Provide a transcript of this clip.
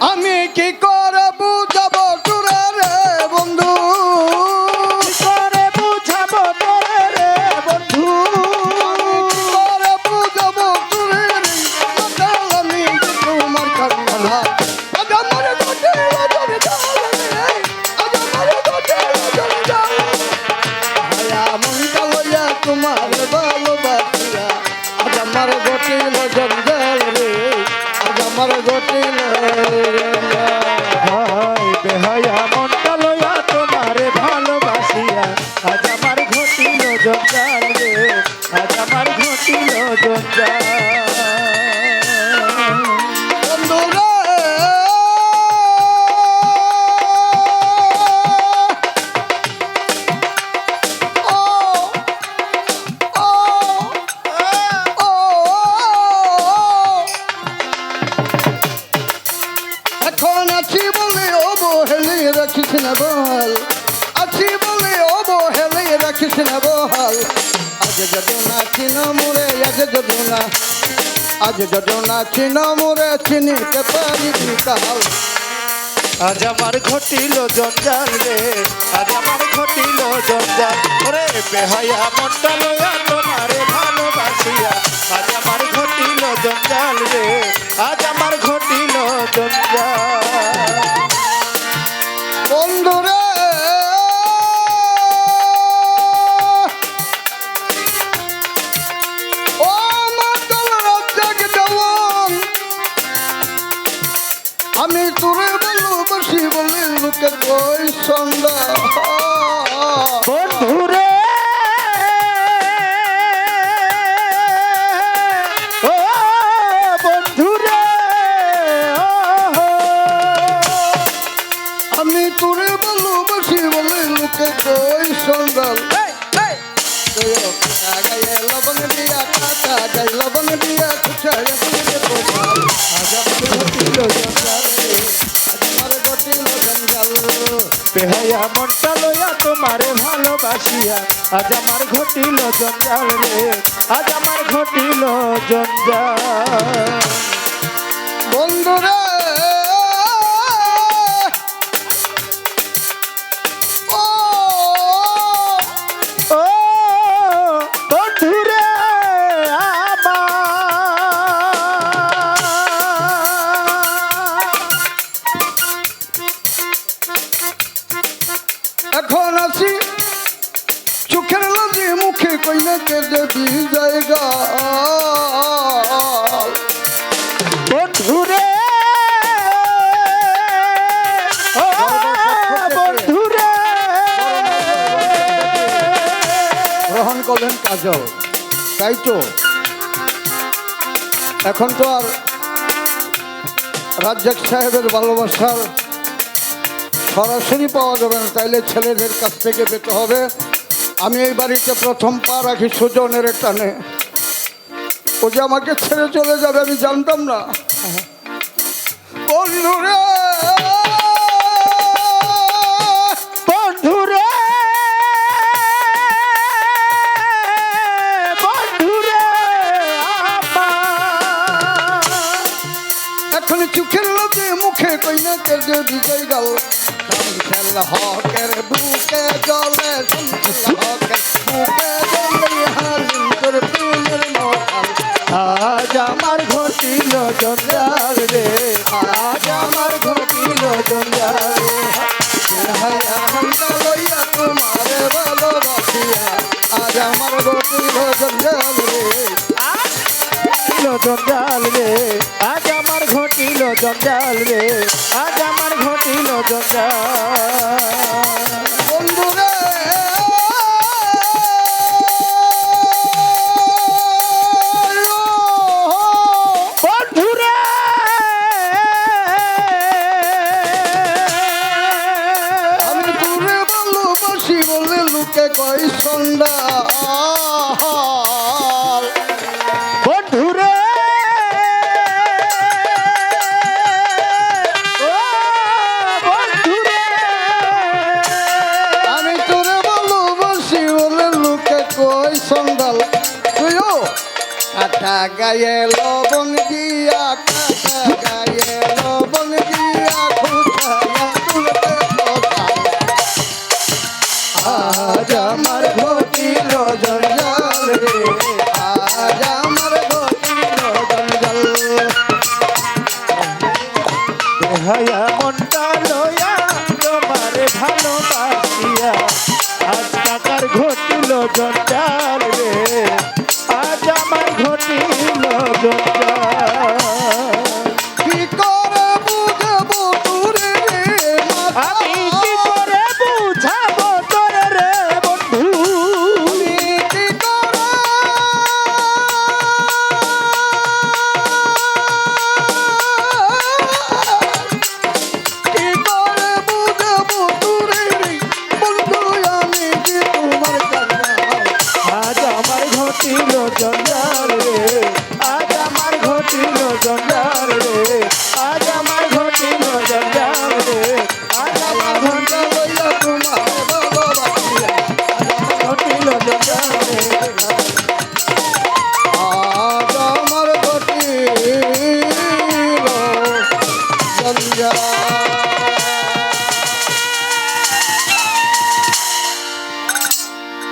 আমি কি করে? আমার গোটে হায় বেহায়া মনটা লইয়া তোমারে ভালোবাসিয়া। আজ আমার ঘটিল জঞ্জাল আজ আমার ঘটিল জঞ্জাল এখন আছি বলে অবহেলে রাখিস না বল। আছি বলে অবহেলে রাখিস না বল। আজ যদি নাচি না মোরে, আজ যদি না আজ যদি নাচি না মোরে চিনিতে পারি কাল আজ আমার ঘটিল জঞ্জাল রে, আজ আমার ঘটিল জঞ্জাল। ওরে বেহায়া মনটা তোমারে ভালোবাসিয়া। আজ আমার ঘটিল জঞ্জাল রে। লোকে কই সন্ধ্যা। বন্ধুরে। আমি তোরে ভালোবাসি বলে লোকে কই লবণ দিয়া কাটা মনটা লইয়া তোমারে ভালোবাসিয়া। আজ আমার ঘটিল জঞ্জাল রে আজ আমার ঘটিল জঞ্জাল। বন্ধুরে মুখে কইনা কে দেবি জায়গা বন্ধুরে বন্ধুরে গ্রহণ করলেন কাজল তাই তো? এখন তো আর রাজ্জাক সাহেবের ভালোবাসার সরাসরি পাওয়া যাবে না তাইলে ছেলেদের কাছ থেকে পেতে হবে। আমি এই বাড়িতে প্রথম পা রাখি সুজনের টানে। ও যে আমাকে ছেড়ে চলে যাবে আমি জানতাম না। বন্ধুরে! যদি গাল সংসাল হকের বুকে জলে সংসাল হকের বুকে জলে হালিম তোর প্রেমের মহাল আজ আমার ঘটিল জঞ্জাল রে আজ আমার ঘটিল জঞ্জাল হায়া ঘটিল জঞ্জাল রে। আজ আমার ঘটিল জঞ্জাল রে। আজ আমার ঘটিল জঞ্জাল। বলে লোকে কই সন্ধ্যা। কাকা গায়ে লবণ দিয়া কাকা গায়ে লবণ দিয়া খুশায়া তুলতে আজ আমার ঘটিল জঞ্জাল রে, আজ আমার ঘটিল জঞ্জাল। দেহায়া মনটা লয়া, তোমারে ভালোবাসিয়া, আজ কাকার ঘটিল জঞ্জাল রে। ঘটিল যজ্ঞ